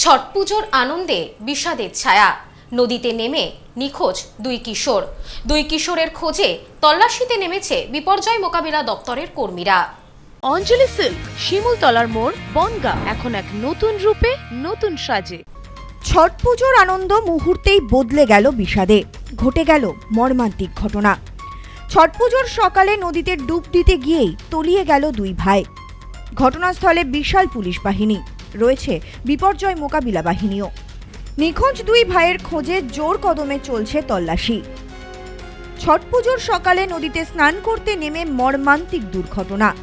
ছট পুজোর আনন্দে বিষাদের ছায়া। নদীতে নেমে নিখোঁজ দুই কিশোর। দুই কিশোরের খোঁজে তল্লাশিতে নেমেছে বিপর্যয় মোকাবিলা দপ্তরের কর্মীরা। অঞ্জলি সিল্ক শিমুলতলার মোড় বনগা এখন এক নতুন রূপে নতুন সাজে। ছট পুজোর আনন্দ মুহূর্তেই বদলে গেল বিষাদে। ঘটে গেল মর্মান্তিক ঘটনা। ছট পুজোর সকালে নদীতে ডুব দিতে গিয়েই তলিয়ে গেল দুই ভাই। ঘটনাস্থলে বিশাল পুলিশ বাহিনী। রয়েছে বিপর্যয় মোকাবিলা বাহিনীও। নিখোঁজ দুই ভাইয়ের খোঁজে জোর কদমে চলছে তল্লাশি। ছট পুজোর সকালে নদীতে স্নান করতে নেমে মর্মান্তিক দুর্ঘটনা।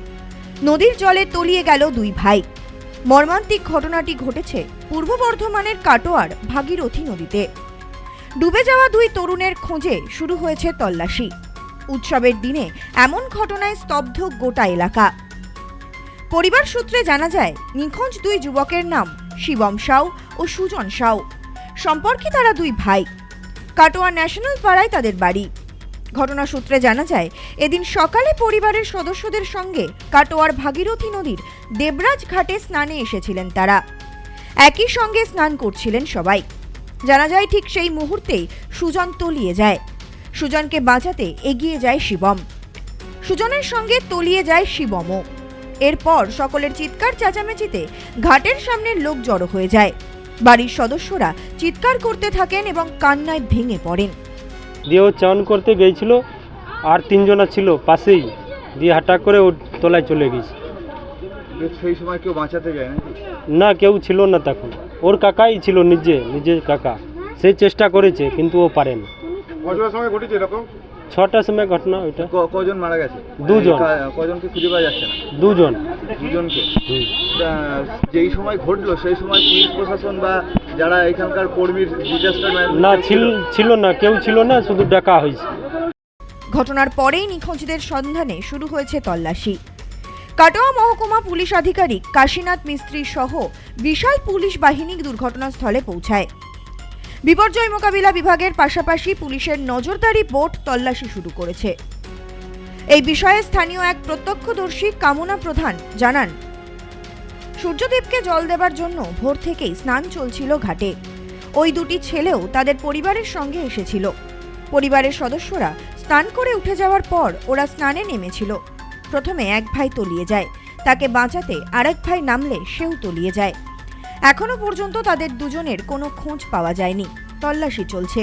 নদীর জলে তলিয়ে গেল দুই ভাই। মর্মান্তিক ঘটনাটি ঘটেছে পূর্ব বর্ধমানের কাটোয়ার ভাগীরথী নদীতে। ডুবে যাওয়া দুই তরুণের খোঁজে শুরু হয়েছে তল্লাশি। উৎসবের দিনে এমন ঘটনায় স্তব্ধ গোটা এলাকা। পরিবার সূত্রে জানা যায়, নিখোঁজ দুই যুবকের নাম শিবম সাউ ও সুজন সাউ। সম্পর্কে তারা দুই ভাই। কাটোয়া ন্যাশনাল পাড়ায় তাদের বাড়ি। ঘটনা সূত্রে জানা যায়, এদিন সকালে পরিবারের সদস্যদের সঙ্গে কাটোয়ার ভাগীরথী নদীর দেবরাজ ঘাটে স্নানে এসেছিলেন তারা। একই সঙ্গে স্নান করছিলেন সবাই। জানা যায়, ঠিক সেই মুহূর্তেই সুজন তলিয়ে যায়। সুজনকে বাঁচাতে এগিয়ে যায় শিবম। সুজনের সঙ্গে তলিয়ে যায় শিবমও। এরপর সকলের চিৎকার চেঁচামেচিতে ঘাটের সামনে লোক জড়ো হয়ে যায়। বাড়ির সদস্যরা চিৎকার করতে থাকেন এবং কান্নায় ভেঙে পড়েন। দিয়ে ও চান করতে গিয়েছিল আর তিনজনা ছিল পাশেই। দিয়ে হাঁটা করে ও তলায় চলে গেছে সেই সময় কেউ বাঁচাতে যায় নাকি? না কেউ ছিল না তখন। ওর কাকাই ছিল নিজে নিজের কাকা। সে চেষ্টা করেছে কিন্তু ও পারেন। সময় ঘটেছে এরকম? ছটার সময় ঘটনা ওইটা। ক- কজন মারা গেছে? দুজন। কা- কজনকে খুঁজে পাওয়া যাচ্ছে না? দুজন। দুজনকে? হুম। তা যেই সময় ঘটলো সেই সময় পুলিশ প্রশাসন বা যারা এখানকার কর্মীর ডিজাস্টার না ছিল ছিল না কেউ ছিল না শুধু ডাকা হয়েছে। ঘটনার পরেই নিখোঁজদের সন্ধানে শুরু হয়েছে তল্লাশি। কাটোয়া মহকুমা পুলিশ আধিকারিক কাশীনাথ মিস্ত্রি সহ বিশাল পুলিশ বাহিনী দুর্ঘটনাস্থলে পৌঁছায়। বিপর্যয় মোকাবিলা বিভাগের পাশাপাশি পুলিশের নজরদারি বোট তল্লাশি শুরু করেছে। এই বিষয়ে স্থানীয় এক প্রত্যক্ষদর্শী কামনা প্রধান জানান, সূর্যদেবকে জল দেবার জন্য ভোর থেকেই স্নান চলছিল ঘাটে। ওই দুটি ছেলেও তাদের পরিবারের সঙ্গে এসেছিল। পরিবারের সদস্যরা স্নান করে উঠে যাওয়ার পর ওরা স্নানে নেমেছিল। প্রথমে এক ভাই তলিয়ে যায়, তাকে বাঁচাতে আরেক ভাই নামলে সেও তলিয়ে যায়। এখনও পর্যন্ত তাদের দুজনের কোনো খোঁজ পাওয়া যায়নি। তল্লাশি চলছে।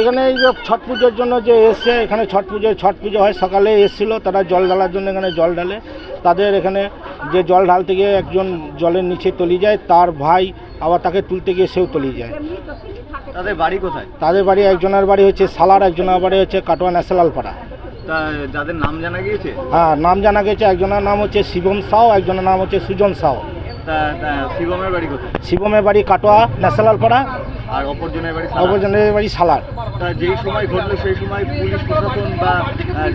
এখানে এই যে ছট পুজোর জন্য যে এসছে এখানে ছট পুজো ছট পুজো হয়। সকালে এসেছিল তারা জল ঢালার জন্য এখানে জল ঢালে। তাদের এখানে যে জল ঢালতে গিয়ে একজন জলের নিচে তলিয়ে যায় তার ভাই আবার তাকে তুলতে গিয়ে সেও তলিয়ে যায়। তাদের বাড়ি কোথায়? তাদের বাড়ি একজনের বাড়ি হচ্ছে সালার একজনের বাড়ি হচ্ছে কাটোয়া ন্যাশনাল পাড়া। তা যাদের নাম জানা গিয়েছে? হ্যাঁ নাম জানা গেছে একজনের নাম হচ্ছে শিবম সাও একজনের নাম হচ্ছে সুজন তা শিবমের বাড়ি কোথায়? শিবমের বাড়ি কাটোয়া ন্যাশনাল পাড়া। আর অপরজনের বাড়ি অপরজনের বাড়ি সালার। যেই সময় ঘটলো সেই সময় পুলিশ প্রশাসন বা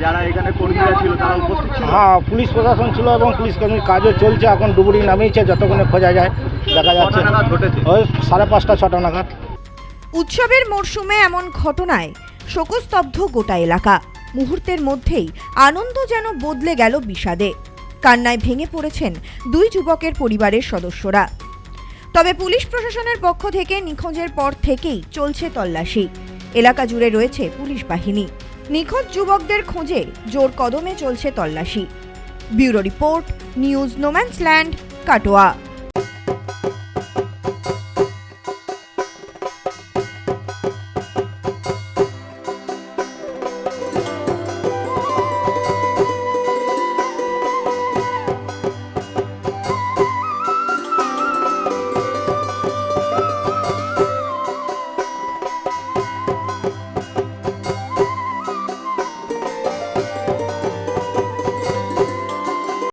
যারা এখানে কর্মীরা ছিল তারা উপস্থিত ছিল? হ্যাঁ পুলিশ প্রশাসন ছিল এবং পুলিশ কর্মীর কাজও চলছে এখন ডুবুরি নামিয়েছে যতক্ষণে খোঁজা যায় দেখা যাচ্ছে। ওই সাড়ে পাঁচটা ছটা নাগাদ। উৎসবের মরশুমে এমন ঘটনায় শোকস্তব্ধ গোটা এলাকা। মুহূর্তের মধ্যেই আনন্দ যেন বদলে গেল বিষাদে। কান্নায় ভেঙে পড়েছেন দুই যুবকের পরিবারের সদস্যরা। তবে পুলিশ প্রশাসনের পক্ষ থেকে নিখোঁজের পর থেকেই চলছে তল্লাশি। এলাকা জুড়ে রয়েছে পুলিশ বাহিনী। নিখোঁজ যুবকদের খোঁজে জোর কদমে চলছে তল্লাশি। Bureau report, news no man's land Katwa.